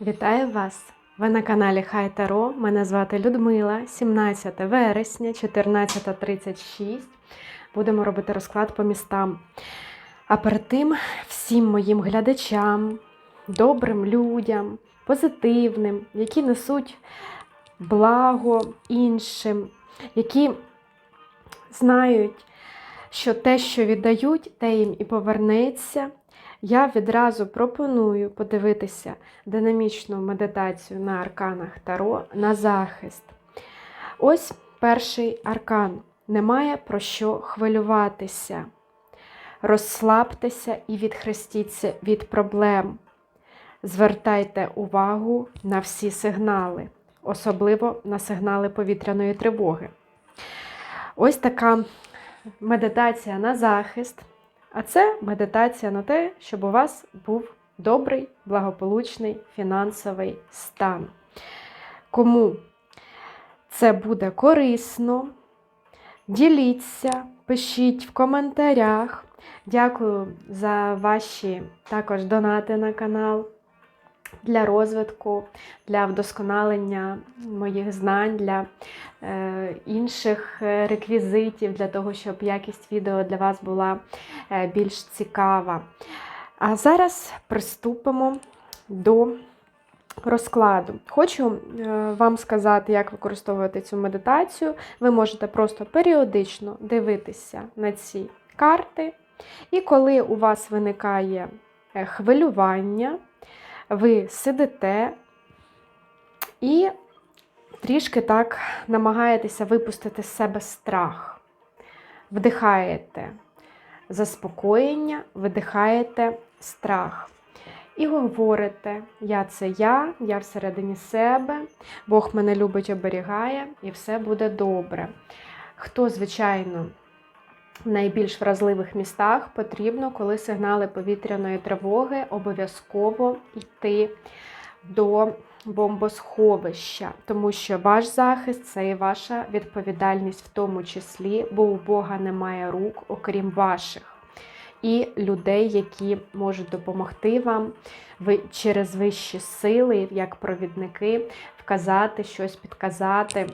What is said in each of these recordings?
Вітаю вас! Ви на каналі Хай Таро. Мене звати Людмила, 17 вересня, 14.36. Будемо робити розклад по містам. А перед тим всім моїм глядачам, добрим людям, позитивним, які несуть благо іншим, які знають, що те, що віддають, те їм і повернеться. Я відразу пропоную подивитися динамічну медитацію на арканах Таро на захист. Ось перший аркан. Немає про що хвилюватися. Розслабтеся і відхрестіться від проблем. Звертайте увагу на всі сигнали, особливо на сигнали повітряної тривоги. Ось така медитація на захист. А це медитація на те, щоб у вас був добрий, благополучний фінансовий стан. Кому це буде корисно, діліться, пишіть в коментарях. Дякую за ваші також донати на канал для розвитку, для вдосконалення моїх знань, для е, інших е, реквізитів, для того, щоб якість відео для вас була е, більш цікава. А зараз приступимо до розкладу. Хочу е, вам сказати, як використовувати цю медитацію. Ви можете просто періодично дивитися на ці карти. І коли у вас виникає хвилювання, ви сидите і трішки так намагаєтеся випустити з себе страх. Вдихаєте заспокоєння, видихаєте страх. І говорите, я це я, я всередині себе, Бог мене любить, оберігає, і все буде добре. Хто, звичайно, в найбільш вразливих містах потрібно, коли сигнали повітряної тривоги, обов'язково йти до бомбосховища, тому що ваш захист це і ваша відповідальність в тому числі, бо у Бога немає рук, окрім ваших. І людей, які можуть допомогти вам через вищі сили, як провідники, вказати щось, підказати.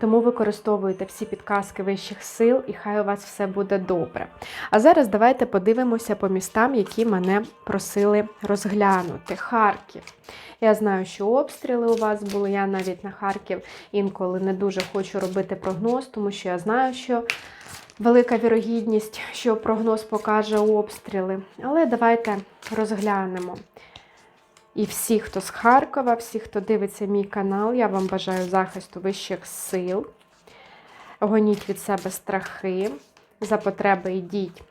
Тому використовуйте всі підказки вищих сил, і хай у вас все буде добре. А зараз давайте подивимося по містам, які мене просили розглянути. Харків. Я знаю, що обстріли у вас були. Я навіть на Харків інколи не дуже хочу робити прогноз, тому що я знаю, що велика вірогідність, що прогноз покаже обстріли. Але давайте розглянемо. І всі, хто з Харкова, всі, хто дивиться мій канал, я вам бажаю захисту вищих сил. Гоніть від себе страхи, за потреби йдіть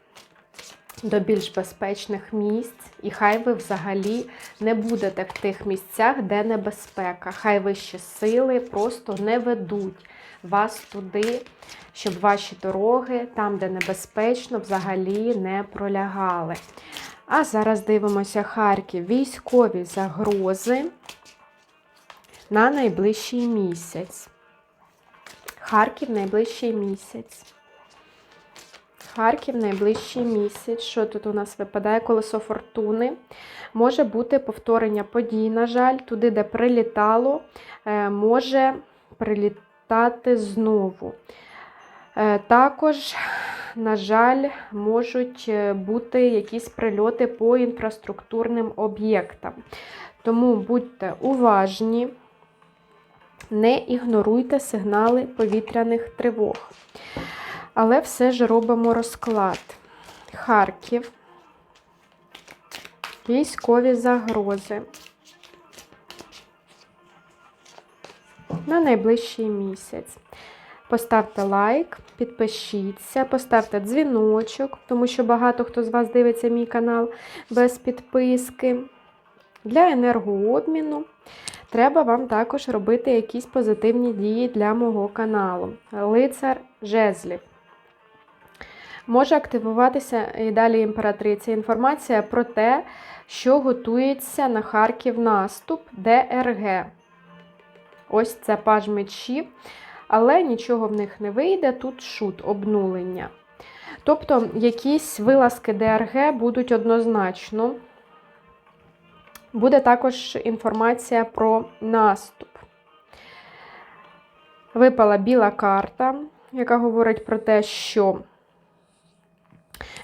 до більш безпечних місць. І хай ви взагалі не будете в тих місцях, де небезпека. Хай вищі сили просто не ведуть вас туди, щоб ваші дороги, там, де небезпечно, взагалі не пролягали. А зараз дивимося Харків. Військові загрози на найближчий місяць. Харків найближчий місяць. Харків найближчий місяць. Що тут у нас випадає? Колесо фортуни. Може бути повторення подій, на жаль, туди, де прилітало, е, може прилітати знову. Е, також на жаль, можуть е, бути якісь прильоти по інфраструктурним об'єктам. Тому будьте уважні, не ігноруйте сигнали повітряних тривог. Але все ж робимо розклад. Харків, військові загрози на найближчий місяць. Поставте лайк, підпишіться, поставте дзвіночок, тому що багато хто з вас дивиться мій канал без підписки. Для енергообміну треба вам також робити якісь позитивні дії для мого каналу. Лицар жезлів. Може активуватися і далі імператриця. Інформація про те, що готується на Харків наступ ДРГ. Ось це паж мечів але нічого в них не вийде. Тут шут, обнулення. Тобто якісь вилазки ДРГ будуть однозначно Буде також інформація про наступ. Випала біла карта, яка говорить про те, що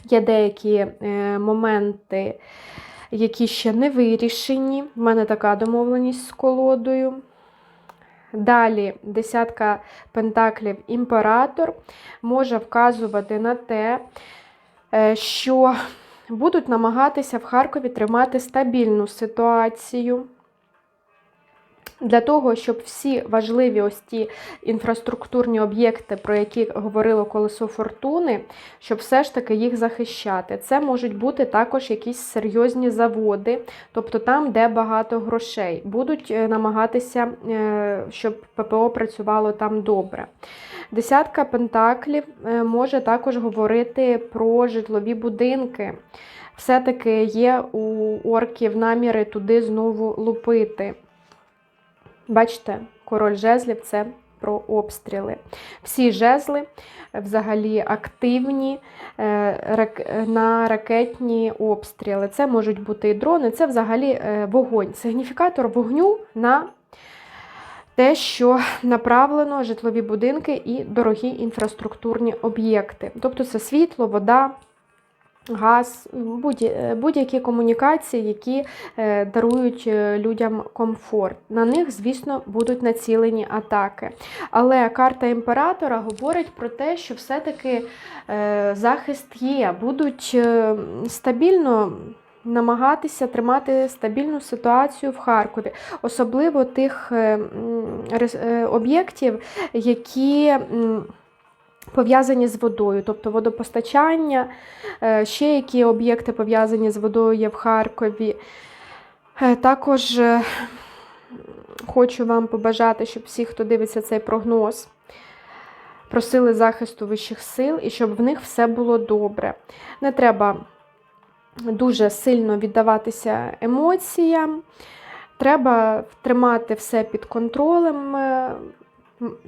є деякі е, моменти, які ще не вирішені. У мене така домовленість з колодою. Далі десятка пентаклів імператор може вказувати на те, е, що будуть намагатися в Харкові тримати стабільну ситуацію. Для того, щоб всі важливі ось ті інфраструктурні об'єкти, про які говорило колесо фортуни, щоб все ж таки їх захищати. Це можуть бути також якісь серйозні заводи, тобто там, де багато грошей. Будуть е, намагатися, е, щоб ППО працювало там добре. Десятка пентаклів е, може також говорити про житлові будинки. Все-таки є у орків наміри туди знову лупити. Бачите, король жезлів це про обстріли. Всі жезли взагалі активні е, на ракетні обстріли. Це можуть бути і дрони, це взагалі е, вогонь. Сигніфікатор вогню на те, що направлено житлові будинки і дорогі інфраструктурні об'єкти. Тобто це світло, вода газ, е, будь-які комунікації, які е, дарують е, людям комфорт. На них, звісно, будуть націлені атаки. Але карта імператора говорить про те, що все-таки захист є, будуть стабільно. Намагатися тримати стабільну ситуацію в Харкові, особливо тих об'єктів, які пов'язані з водою, тобто водопостачання, е, ще які об'єкти пов'язані з водою є в Харкові. Е, також е, хочу вам побажати, щоб всі, хто дивиться цей прогноз, просили захисту вищих сил і щоб в них все було добре. Не треба дуже сильно віддаватися емоціям. Треба тримати все під контролем,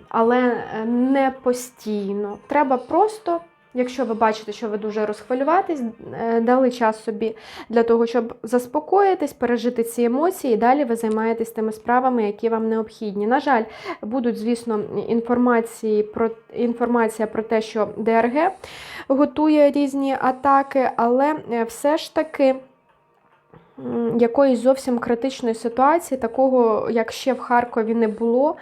але е, не постійно. Треба просто, якщо ви бачите, що ви дуже розхвилюватись, е, дали час собі для того, щоб заспокоїтись, пережити ці емоції, і далі ви займаєтесь тими справами, які вам необхідні. На жаль, будуть, звісно, інформації про інформація про те, що ДРГ готує різні атаки, але е, все ж таки. Якоїсь зовсім критичної ситуації, такого, як ще в Харкові не було.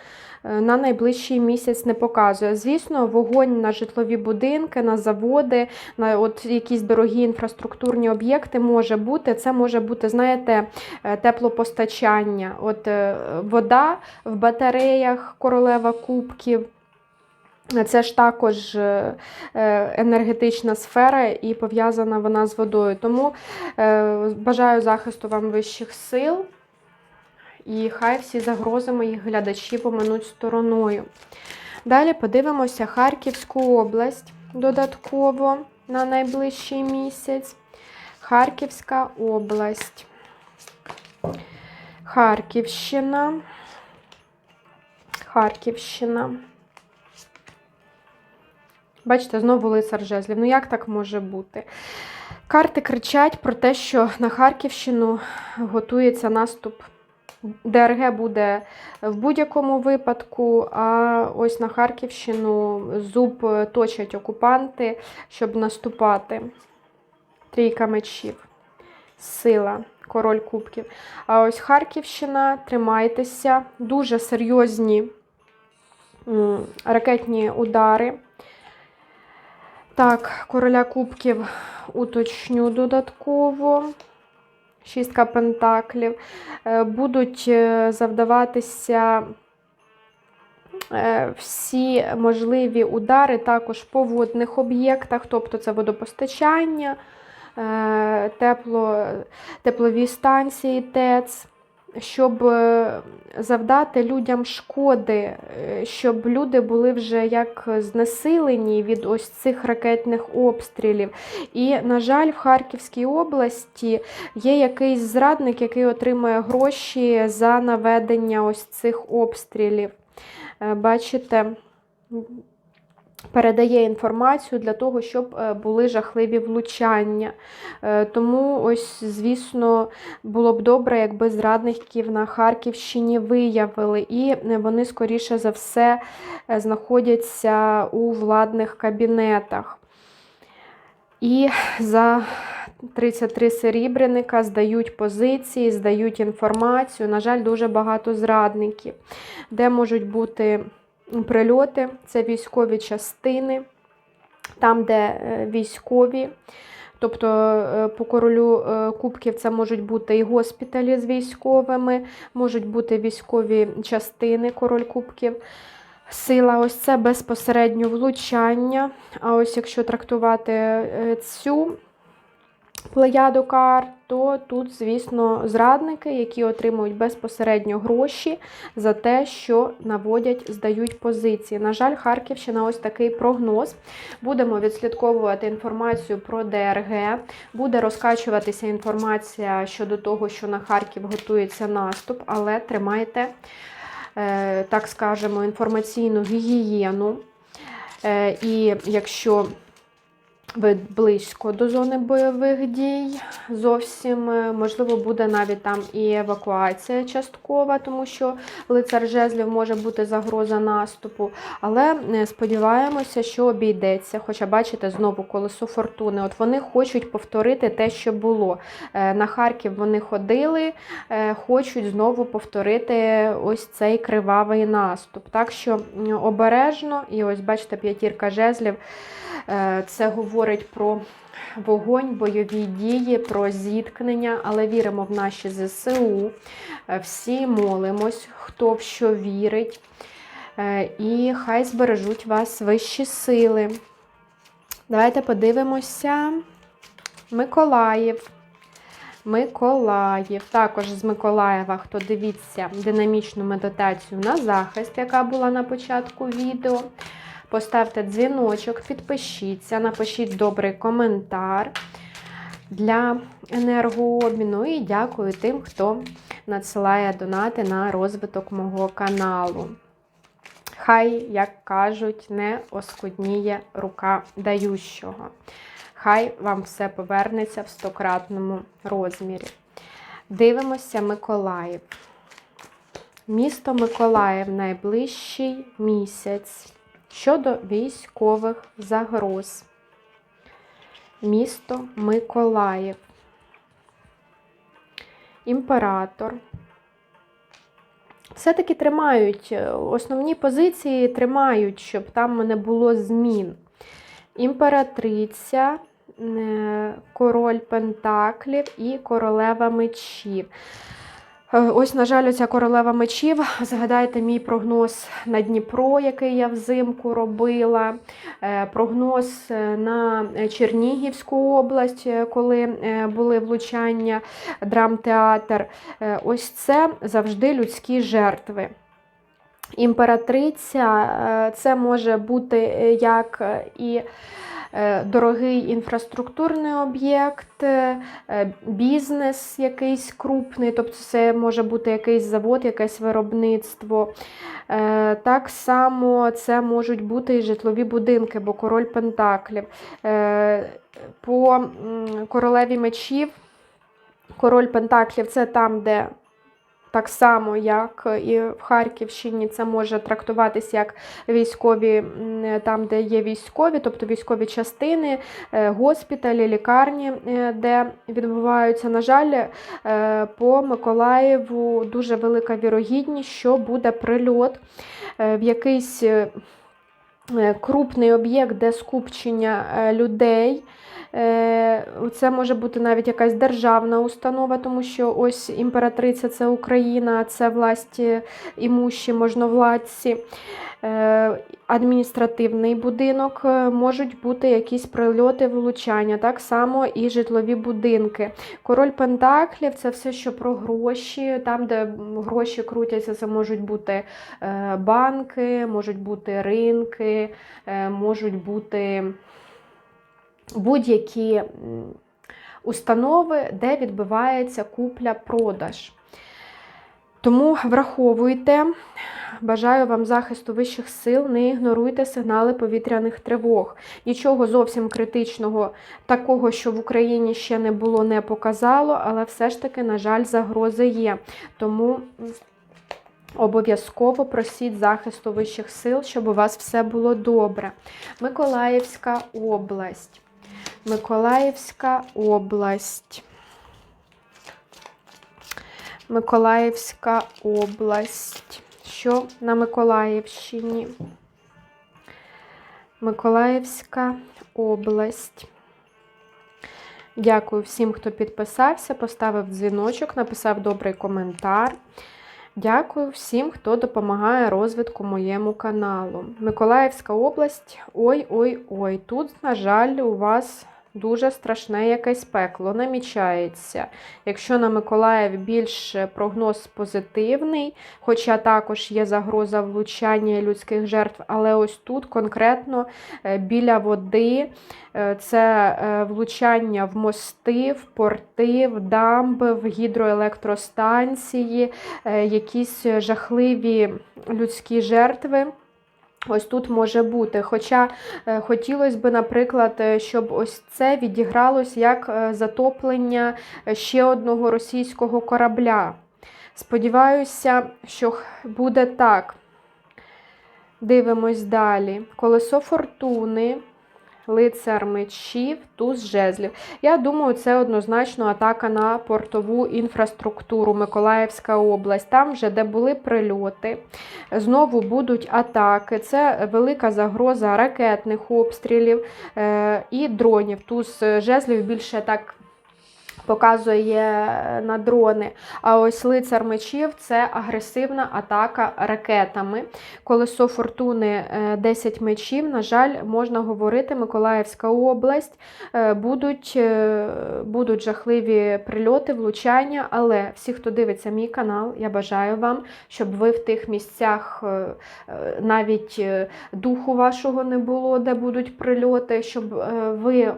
Е, на найближчий місяць не показує. Звісно, вогонь на житлові будинки, на заводи, на от якісь дорогі інфраструктурні об'єкти може бути. Це може бути, знаєте, е, теплопостачання, от е, вода в батареях, королева кубків. Це ж також енергетична сфера і пов'язана вона з водою. Тому бажаю захисту вам вищих сил. І хай всі загрози моїх глядачів поминуть стороною. Далі подивимося Харківську область додатково на найближчий місяць. Харківська область. Харківщина. Харківщина. Бачите, знову лицар жезлів. Ну, як так може бути? Карти кричать про те, що на Харківщину готується наступ. ДРГ буде в будь-якому випадку, а ось на Харківщину зуб точать окупанти, щоб наступати. Трійка мечів, сила, король кубків. А ось Харківщина, тримайтеся, дуже серйозні ракетні удари. Так, короля кубків уточню додатково шістка пентаклів, е, будуть е, завдаватися е, всі можливі удари також по водних об'єктах, тобто це водопостачання, тепло, теплові станції ТЕЦ щоб е, завдати людям шкоди, е, щоб люди були вже як знесилені від ось цих ракетних обстрілів. І, на жаль, в Харківській області є якийсь зрадник, який отримує гроші за наведення ось цих обстрілів. Е, бачите? Передає інформацію для того, щоб е, були жахливі влучання. Е, Тому, ось, звісно, було б добре, якби зрадників на Харківщині виявили, і е, вони, скоріше за все, знаходяться у владних кабінетах. І за 33 серібряника здають позиції, здають інформацію. На жаль, дуже багато зрадників, де можуть бути прильоти, це військові частини, там, де е, військові. Тобто е, по королю е, кубків це можуть бути і госпіталі з військовими, можуть бути військові частини король кубків. Сила, ось це безпосередньо влучання. А ось якщо трактувати цю плеяду карт, то тут, звісно, зрадники, які отримують безпосередньо гроші за те, що наводять, здають позиції. На жаль, Харківщина ось такий прогноз. Будемо відслідковувати інформацію про ДРГ, буде розкачуватися інформація щодо того, що на Харків готується наступ, але тримайте, е, так скажемо, інформаційну гігієну. Е, І якщо близько до зони бойових дій. Зовсім е, можливо буде навіть там і евакуація часткова, тому що лицар жезлів може бути загроза наступу. Але е, сподіваємося, що обійдеться. Хоча, бачите, знову колесо фортуни. От вони хочуть повторити те, що було. Е, На Харків вони ходили, хочуть знову повторити ось цей кривавий наступ. Так що обережно, і ось бачите, п'ятірка жезлів. Це говорить про вогонь, бойові дії, про зіткнення, але віримо в наші ЗСУ. Е, Всі молимось, хто в що вірить. Е, І хай збережуть вас вищі сили. Давайте подивимося. Миколаїв. Миколаїв. Також з Миколаєва, хто дивіться динамічну медитацію на захист, яка була на початку відео. Поставте дзвіночок, підпишіться, напишіть добрий коментар для енергообміну. І дякую тим, хто надсилає донати на розвиток мого каналу. Хай, як кажуть, не оскудніє рука дающого. Хай вам все повернеться в стократному розмірі. Дивимося Миколаїв. Місто Миколаїв найближчий місяць щодо військових загроз. Місто Миколаїв. Імператор. Все-таки тримають, е, основні позиції тримають, щоб там не було змін. Імператриця, е, король Пентаклів і королева мечів. Е, Ось, на жаль, оця королева мечів. Згадайте мій прогноз на Дніпро, який я взимку робила. Е, Прогноз е, на Чернігівську область, коли були влучання драмтеатр. Ось це завжди людські жертви. Імператриця це може бути як і дорогий інфраструктурний об'єкт, е, бізнес якийсь крупний, тобто це може бути якийсь завод, якесь виробництво. Е, Так само це можуть бути і житлові будинки, бо король Пентаклів. Е, По королеві мечів, король Пентаклів це там, де так само, як і в Харківщині, це може трактуватись як військові, там, де є військові, тобто військові частини, е, госпіталі, лікарні, е, де відбуваються. На жаль, е, по Миколаєву дуже велика вірогідність, що буде прильот в якийсь крупний об'єкт, де скупчення людей. Е, Це може бути навіть якась державна установа, тому що ось імператриця це Україна, це власті імущі, можновладці. Е, Адміністративний будинок, е, можуть бути якісь прильоти, влучання, так само і житлові будинки. Король Пентаклів це все, що про гроші. Там, де гроші крутяться, це можуть бути банки, можуть бути ринки, можуть бути будь-які установи, де відбувається купля-продаж. Тому враховуйте, бажаю вам захисту вищих сил, не ігноруйте сигнали повітряних тривог. Нічого зовсім критичного, такого, що в Україні ще не було, не показало, але все ж таки, на жаль, загрози є. Тому обов'язково просіть захисту вищих сил, щоб у вас все було добре. Миколаївська область. Миколаївська область. Миколаївська область. Що на Миколаївщині? Миколаївська область. Дякую всім, хто підписався, поставив дзвіночок, написав добрий коментар. Дякую всім, хто допомагає розвитку моєму каналу. Миколаївська область. Ой-ой-ой. Тут, на жаль, у вас дуже страшне якесь пекло намічається. Якщо на Миколаїв більш прогноз позитивний, хоча також є загроза влучання людських жертв, але ось тут конкретно е, біля води е, це е, влучання в мости, в порти, в дамби, в гідроелектростанції, якісь жахливі людські жертви. Ось тут може бути. Хоча е, хотілося б, наприклад, е, щоб ось це відігралось як е, затоплення ще одного російського корабля. Сподіваюся, що буде так. Дивимось далі. Колесо фортуни лицар мечів, туз жезлів. Я думаю, це однозначно атака на портову інфраструктуру Миколаївська область. Там вже де були прильоти, знову будуть атаки. Це велика загроза ракетних обстрілів е, і дронів. Туз жезлів більше так показує на дрони. А ось лицар мечів це агресивна атака ракетами. Колесо фортуни 10 е, мечів. На жаль, можна говорити, Миколаївська область е, будуть е, будуть жахливі прильоти, влучання. Але всі, хто дивиться мій канал, я бажаю вам, щоб ви в тих місцях навіть духу вашого не було, де будуть прильоти, щоб ви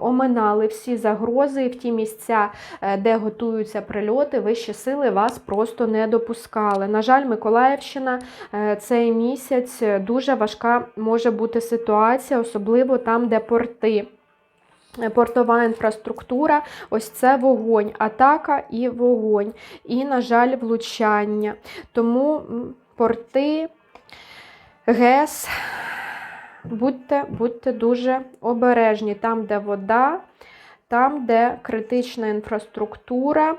оминали всі загрози в ті місця місця, е, де готуються прильоти, вищі сили вас просто не допускали. На жаль, Миколаївщина е, цей місяць дуже важка може бути ситуація, особливо там, де порти. Е, портова інфраструктура, ось це вогонь, атака і вогонь, і, на жаль, влучання. Тому порти, ГЕС, будьте, будьте дуже обережні там, де вода там, де критична інфраструктура,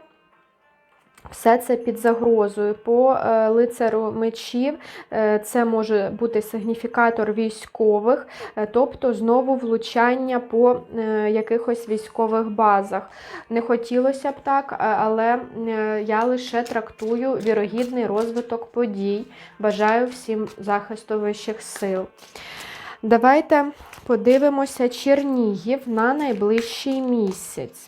все це під загрозою. По е, лицару мечів е, це може бути сигніфікатор військових, е, тобто знову влучання по якихось військових базах. Не хотілося б так, але я лише трактую вірогідний розвиток подій. Бажаю всім захисту вищих сил. Давайте подивимося Чернігів на найближчий місяць.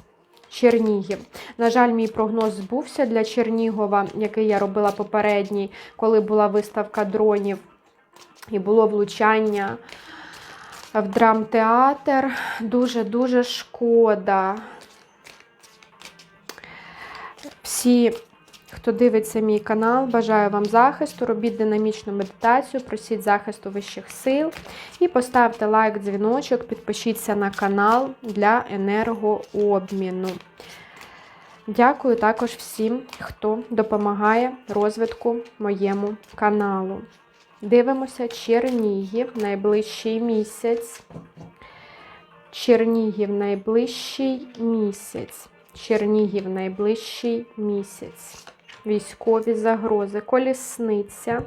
Чернігів. На жаль, мій прогноз збувся для Чернігова, який я робила попередній, коли була виставка дронів і було влучання в драмтеатр. Дуже-дуже шкода. Всі Хто дивиться мій канал, бажаю вам захисту, робіть динамічну медитацію, просіть захисту вищих сил і поставте лайк, дзвіночок, підпишіться на канал для енергообміну. Дякую також всім, хто допомагає розвитку моєму каналу. Дивимося Чернігів найближчий місяць. Чернігів найближчий місяць. Чернігів найближчий місяць військові загрози, колісниця,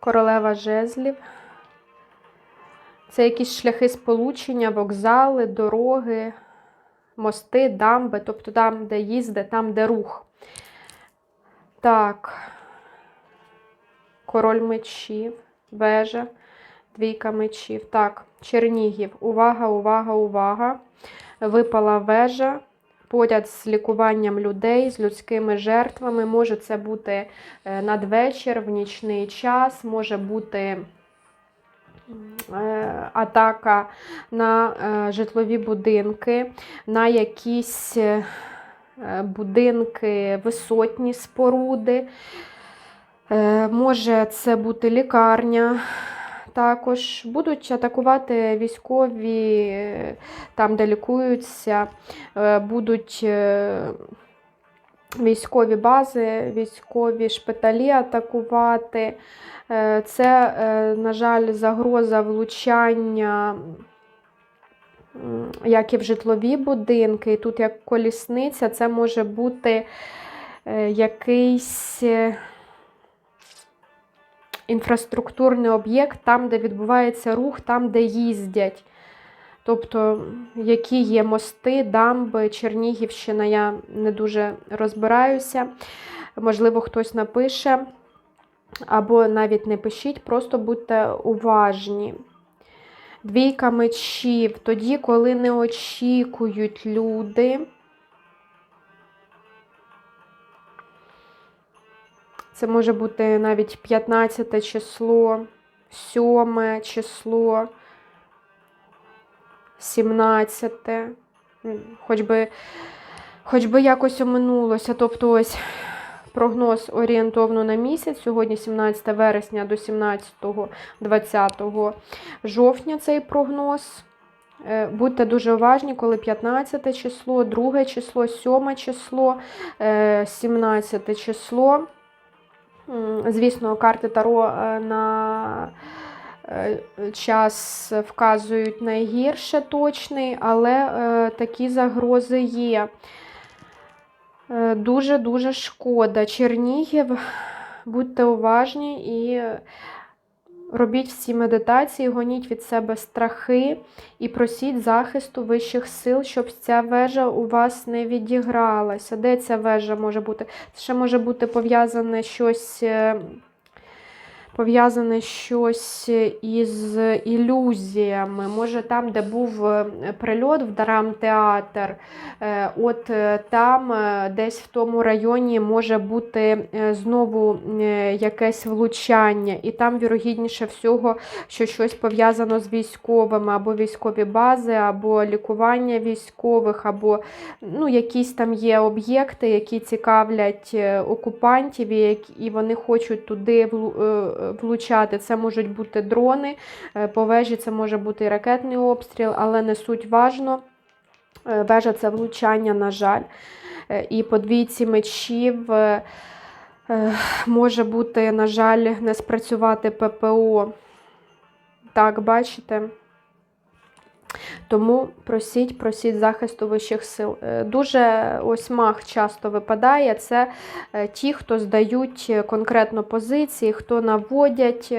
королева жезлів. Це якісь шляхи сполучення, вокзали, дороги, мости, дамби, тобто там, де їзде, там, де рух. Так, король мечів, вежа, двійка мечів. Так, Чернігів. Увага, увага, увага. Випала вежа поряд з лікуванням людей, з людськими жертвами. Може це бути е, надвечір, в нічний час, може бути. Е, атака на е, житлові будинки, на якісь будинки, висотні споруди. Може це бути лікарня. Також будуть атакувати військові там, де лікуються, е, будуть е, військові бази, військові шпиталі атакувати. Е, Це, на жаль, загроза влучання як і в житлові будинки. І тут як колісниця, це може бути якийсь інфраструктурний об'єкт, там, де відбувається рух, там, де їздять. Тобто, які є мости, дамби, Чернігівщина, я не дуже розбираюся. Можливо, хтось напише, або навіть не пишіть, просто будьте уважні. Двійка мечів, тоді, коли не очікують люди. Це може бути навіть 15 число, 7 число, 17. Хоч би, хоч би якось оминулося. Тобто ось прогноз орієнтовно на місяць. Сьогодні 17 вересня до 17-20 жовтня цей прогноз. Е, Будьте дуже уважні, коли 15 число, 2 число, 7 число, е, 17 число. Звісно, карти Таро е, на е, час вказують найгірше точний, але е, такі загрози є. Дуже-дуже шкода. Чернігів, будьте уважні і робіть всі медитації, гоніть від себе страхи і просіть захисту вищих сил, щоб ця вежа у вас не відігралася. Де ця вежа може бути? Це ще може бути пов'язане щось. Пов'язане щось із ілюзіями. Може, там, де був е, прильот в драмтеатр, е, от е, там десь в тому районі може бути знову якесь влучання, і там, вірогідніше всього, що щось пов'язано з військовими, або військові бази, або лікування військових, або ну, якісь там є об'єкти, які цікавлять окупантів, і вони хочуть туди влучати. Це можуть бути дрони, е, по вежі це може бути і ракетний обстріл, але не суть важно. Е, Вежа це влучання, на жаль. Е, І по двійці мечів може бути, на жаль, не спрацювати ППО. Так, бачите? Тому просіть, просіть захисту вищих сил. Е, Дуже ось маг часто випадає. Це е, ті, хто здають конкретно позиції, хто наводять,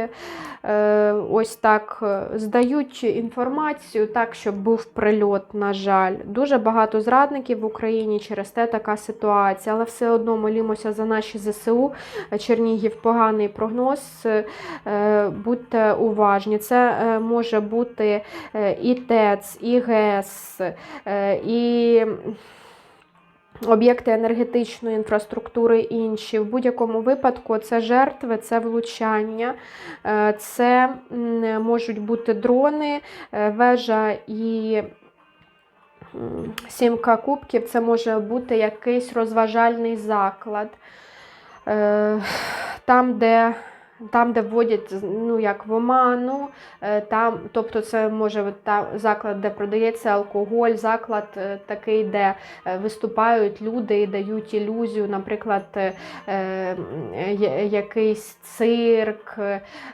е, ось так здають інформацію так, щоб був прильот, на жаль. Дуже багато зрадників в Україні через те така ситуація, але все одно молімося за наші ЗСУ. Чернігів поганий прогноз. Будьте уважні. Це може бути і ТЕЦ, і ГЕС, е, і об'єкти енергетичної інфраструктури інші. В будь-якому випадку це жертви, це влучання, е, це можуть бути дрони, е, вежа і. Сімка кубків це може бути якийсь розважальний заклад. Там, де там, де вводять ну, як в оману, е, там, тобто це може та, заклад, де продається алкоголь, заклад е, такий, де е, виступають люди і дають ілюзію, наприклад, е, якийсь цирк,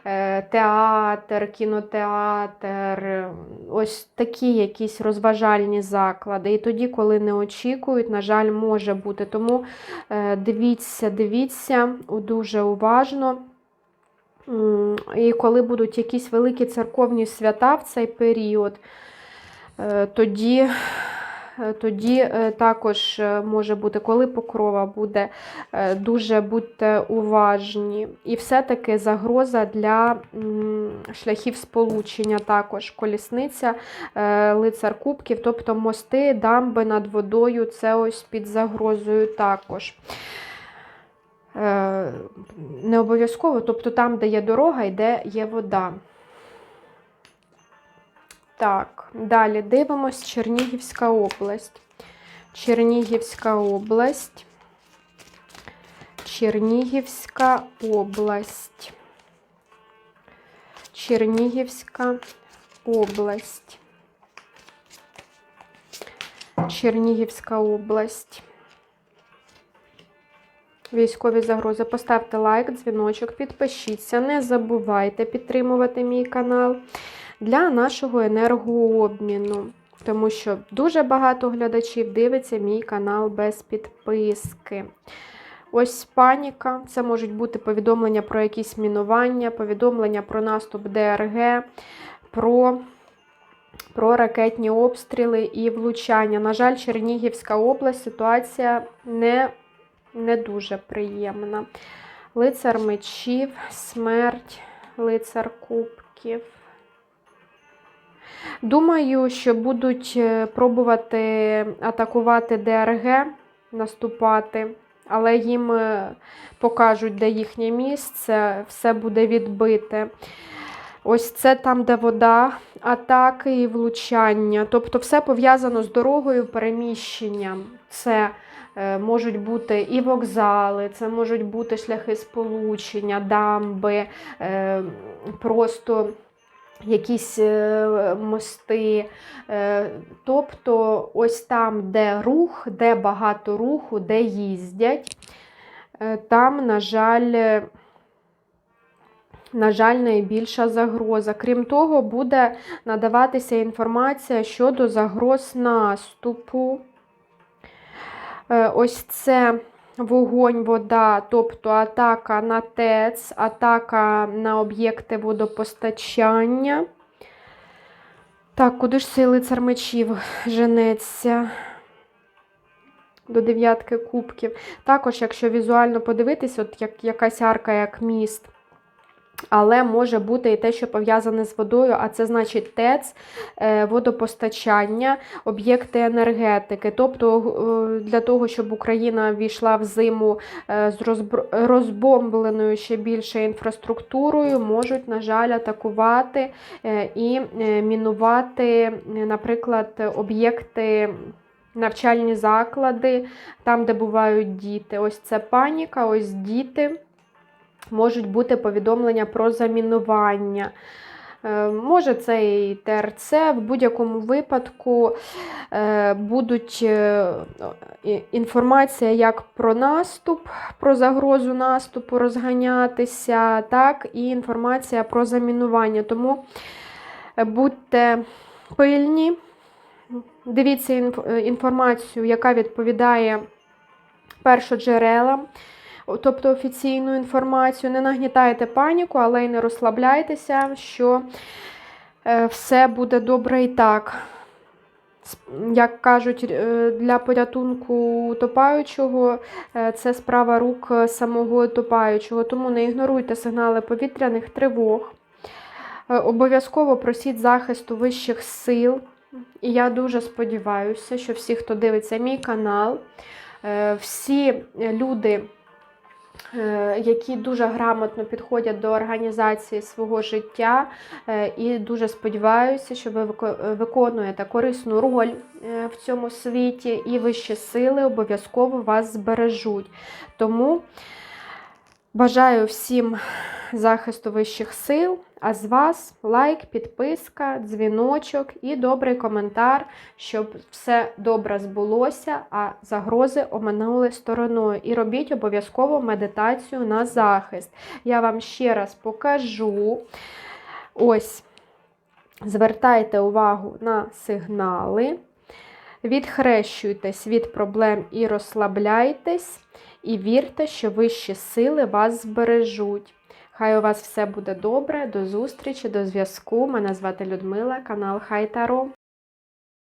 е, театр, кінотеатр, ось такі якісь розважальні заклади. І тоді, коли не очікують, на жаль, може бути. Тому дивіться, дивіться дуже уважно. І коли будуть якісь великі церковні свята в цей період, е, тоді, е, тоді е, також може бути, коли покрова буде, дуже будьте уважні. І все-таки загроза для шляхів сполучення також колісниця, лицар кубків, тобто мости, дамби над водою, це ось під загрозою також. Е, Не обов'язково, тобто там, де є дорога і де є вода. Так, далі дивимось Чернігівська область. Чернігівська область. Чернігівська область. Чернігівська область. Чернігівська область. Військові загрози. Поставте лайк, дзвіночок, підпишіться. Не забувайте підтримувати мій канал для нашого енергообміну. Тому що дуже багато глядачів дивиться мій канал без підписки. Ось паніка. Це можуть бути повідомлення про якісь мінування, повідомлення про наступ ДРГ, про, про ракетні обстріли і влучання. На жаль, Чернігівська область ситуація не, не дуже приємна. Лицар мечів, смерть, лицар кубків. Думаю, що будуть е, пробувати атакувати ДРГ, наступати, але їм е, покажуть, де їхнє місце, все буде відбите. Ось це там, де вода, атаки і влучання. Тобто все пов'язано з дорогою, переміщенням. Це можуть бути і вокзали, це можуть бути шляхи сполучення, дамби, е, просто якісь е, мости. Е, Тобто, ось там, де рух, де багато руху, де їздять, е, там, на жаль, е, на жаль, найбільша загроза. Крім того, буде надаватися інформація щодо загроз наступу. Е, Ось це вогонь, вода, тобто атака на ТЕЦ, атака на об'єкти водопостачання. Так, куди ж цей лицар мечів женеться? До дев'ятки кубків. Також, якщо візуально подивитись, от як якась арка, як міст. Але може бути і те, що пов'язане з водою, а це значить ТЕЦ, е, водопостачання, об'єкти енергетики. Тобто е, для того, щоб Україна війшла в зиму е, з розбомбленою ще більше інфраструктурою, можуть, на жаль, атакувати і мінувати, наприклад, об'єкти. Навчальні заклади, там, де бувають діти. Ось це паніка, ось діти можуть бути повідомлення про замінування. Е, Може, це і ТРЦ, в будь-якому випадку е, будуть е, інформація як про наступ, про загрозу наступу розганятися, так і інформація про замінування. Тому будьте пильні, дивіться інф- інформацію, яка відповідає першоджерелам тобто офіційну інформацію. Не нагнітайте паніку, але й не розслабляйтеся, що е, все буде добре і так. Як кажуть, е, для порятунку утопаючого е, це справа рук самого утопаючого. Тому не ігноруйте сигнали повітряних тривог. Обов'язково просіть захисту вищих сил. І я дуже сподіваюся, що всі, хто дивиться мій канал, всі люди, які дуже грамотно підходять до організації свого життя, е, і дуже сподіваюся, що ви виконуєте корисну роль е, в цьому світі, і вищі сили обов'язково вас збережуть. Тому бажаю всім захисту вищих сил. А з вас лайк, підписка, дзвіночок і добрий коментар, щоб все добре збулося, а загрози оминули стороною. І робіть обов'язково медитацію на захист. Я вам ще раз покажу. Ось, звертайте увагу на сигнали. Відхрещуйтесь від проблем і розслабляйтесь, і вірте, що вищі сили вас збережуть. Хай у вас все буде добре. До зустрічі, до зв'язку. Мене звати Людмила, канал Хай Таро.